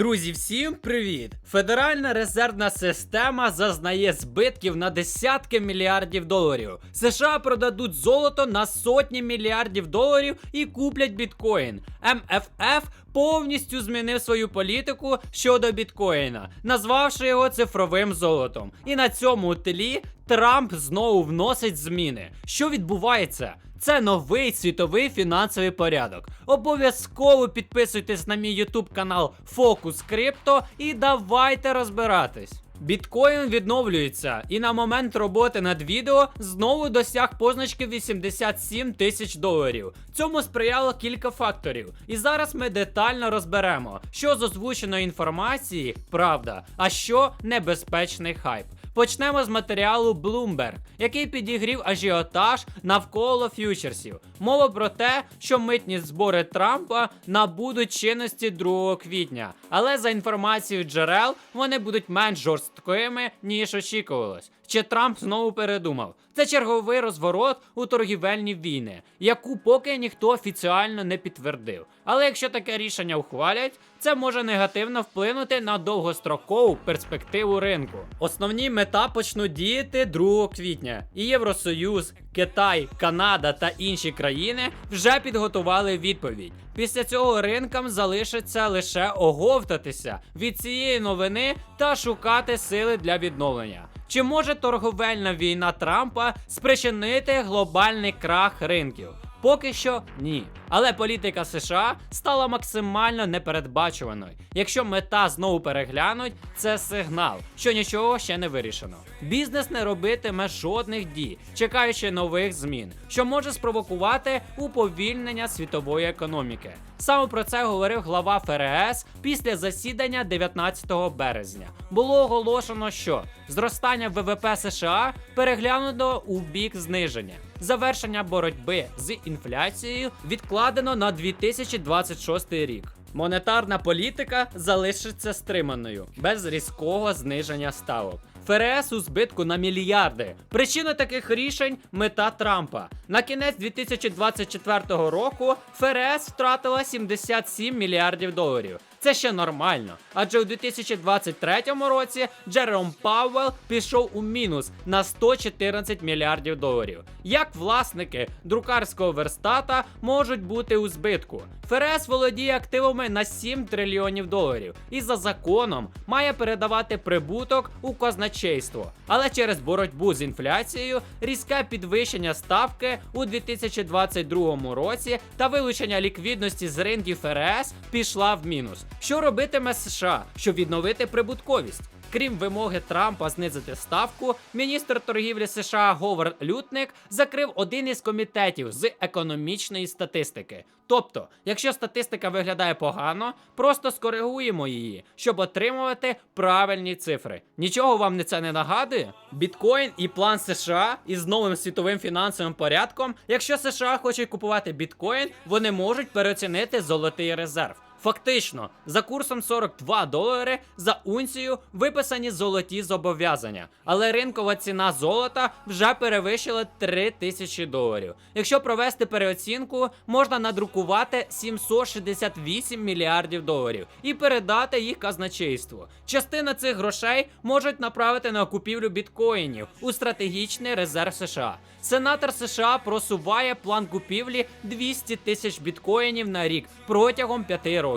Друзі, всім привіт! Федеральна резервна система зазнає збитків на десятки мільярдів доларів. США продадуть золото на сотні мільярдів доларів і куплять біткоін. МФФ повністю змінив свою політику щодо біткоїна, назвавши його цифровим золотом. І на цьому тлі Трамп знову вносить зміни. Що відбувається? Це новий світовий фінансовий порядок. Обов'язково підписуйтесь на мій ютуб канал Фокус Крипто і давайте розбиратись. Біткоін відновлюється, і на момент роботи над відео знову досяг позначки 87 тисяч доларів. Цьому сприяло кілька факторів. І зараз ми детально розберемо, що з озвученої інформації правда, а що небезпечний хайп. Почнемо з матеріалу Bloomberg, який підігрів ажіотаж навколо ф'ючерсів. Мова про те, що митні збори Трампа набудуть чинності 2 квітня, але за інформацією джерел вони будуть менш жорсткими, ніж очікувалось. Чи Трамп знову передумав? Це черговий розворот у торгівельні війни, яку поки ніхто офіціально не підтвердив. Але якщо таке рішення ухвалять, це може негативно вплинути на довгострокову перспективу ринку. Основні мета почнуть діяти 2 квітня, і Євросоюз, Китай, Канада та інші країни вже підготували відповідь. Після цього ринкам залишиться лише оговтатися від цієї новини та шукати сили для відновлення. Чи може торговельна війна Трампа спричинити глобальний крах ринків? Поки що ні. Але політика США стала максимально непередбачуваною. Якщо мета знову переглянуть, це сигнал, що нічого ще не вирішено. Бізнес не робитиме жодних дій, чекаючи нових змін, що може спровокувати уповільнення світової економіки. Саме про це говорив глава ФРС після засідання 19 березня. Було оголошено, що зростання ВВП США переглянуто у бік зниження. Завершення боротьби з інфляцією відкладено на 2026 рік. Монетарна політика залишиться стриманою без різкого зниження ставок. ФРС у збитку на мільярди. Причина таких рішень мета Трампа. На кінець 2024 року ФРС втратила 77 мільярдів доларів. Це ще нормально, адже у 2023 році Джером Пауелл пішов у мінус на 114 мільярдів доларів. Як власники друкарського верстата можуть бути у збитку? ФРС володіє активами на 7 трильйонів доларів і за законом має передавати прибуток у казначейство. Але через боротьбу з інфляцією, різке підвищення ставки у 2022 році та вилучення ліквідності з ринків ФРС пішла в мінус. Що робитиме США, щоб відновити прибутковість? Крім вимоги Трампа знизити ставку, міністр торгівлі США Говард Лютник закрив один із комітетів з економічної статистики. Тобто, якщо статистика виглядає погано, просто скоригуємо її, щоб отримувати правильні цифри. Нічого вам не це не нагадує? Біткоін і план США із новим світовим фінансовим порядком. Якщо США хочуть купувати біткоін, вони можуть переоцінити золотий резерв. Фактично, за курсом 42 долари за унцію виписані золоті зобов'язання, але ринкова ціна золота вже перевищила 3 тисячі доларів. Якщо провести переоцінку, можна надрукувати 768 мільярдів доларів і передати їх казначейству. Частина цих грошей можуть направити на купівлю біткоїнів у стратегічний резерв США. Сенатор США просуває план купівлі 200 тисяч біткоїнів на рік протягом 5 років.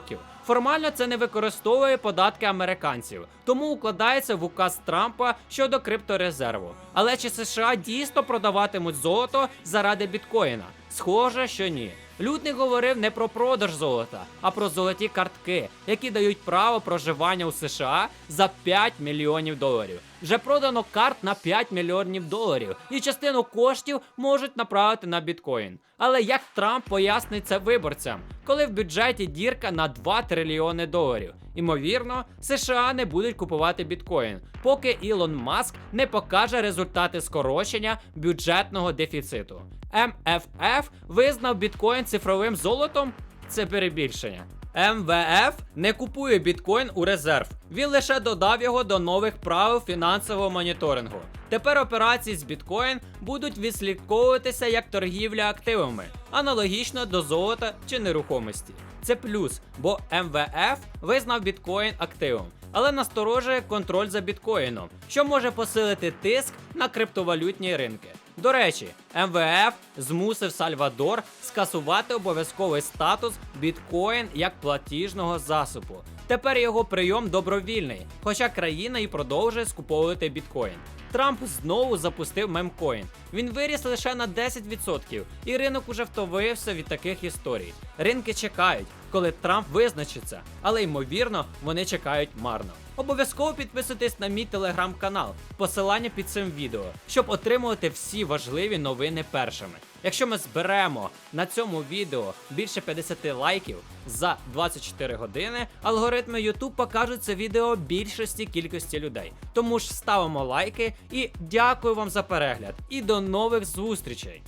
Формально це не використовує податки американців, тому укладається в указ Трампа щодо крипторезерву. Але чи США дійсно продаватимуть золото заради біткоїна? Схоже, що ні. Лютник говорив не про продаж золота, а про золоті картки, які дають право проживання у США за 5 мільйонів доларів. Вже продано карт на 5 мільйонів доларів, і частину коштів можуть направити на біткоін. Але як Трамп пояснить це виборцям, коли в бюджеті дірка на 2 трильйони доларів? Імовірно, США не будуть купувати біткоін, поки Ілон Маск не покаже результати скорочення бюджетного дефіциту. МФФ визнав біткоін цифровим золотом. Це перебільшення. МВФ не купує біткоін у резерв. Він лише додав його до нових правил фінансового моніторингу. Тепер операції з біткоін будуть відслідковуватися як торгівля активами, аналогічно до золота чи нерухомості. Це плюс, бо МВФ визнав біткоін активом, але насторожує контроль за біткоїном, що може посилити тиск на криптовалютні ринки. До речі, МВФ змусив Сальвадор скасувати обов'язковий статус біткоін як платіжного засобу. Тепер його прийом добровільний, хоча країна і продовжує скуповувати біткоін. Трамп знову запустив мемкоін. Він виріс лише на 10%, і ринок уже втовився від таких історій. Ринки чекають, коли Трамп визначиться, але ймовірно вони чекають марно. Обов'язково підписуйтесь на мій телеграм-канал, посилання під цим відео, щоб отримувати всі важливі новини першими. Якщо ми зберемо на цьому відео більше 50 лайків за 24 години, алгоритми YouTube покажуть це відео більшості кількості людей. Тому ж ставимо лайки і дякую вам за перегляд. І до нових зустрічей!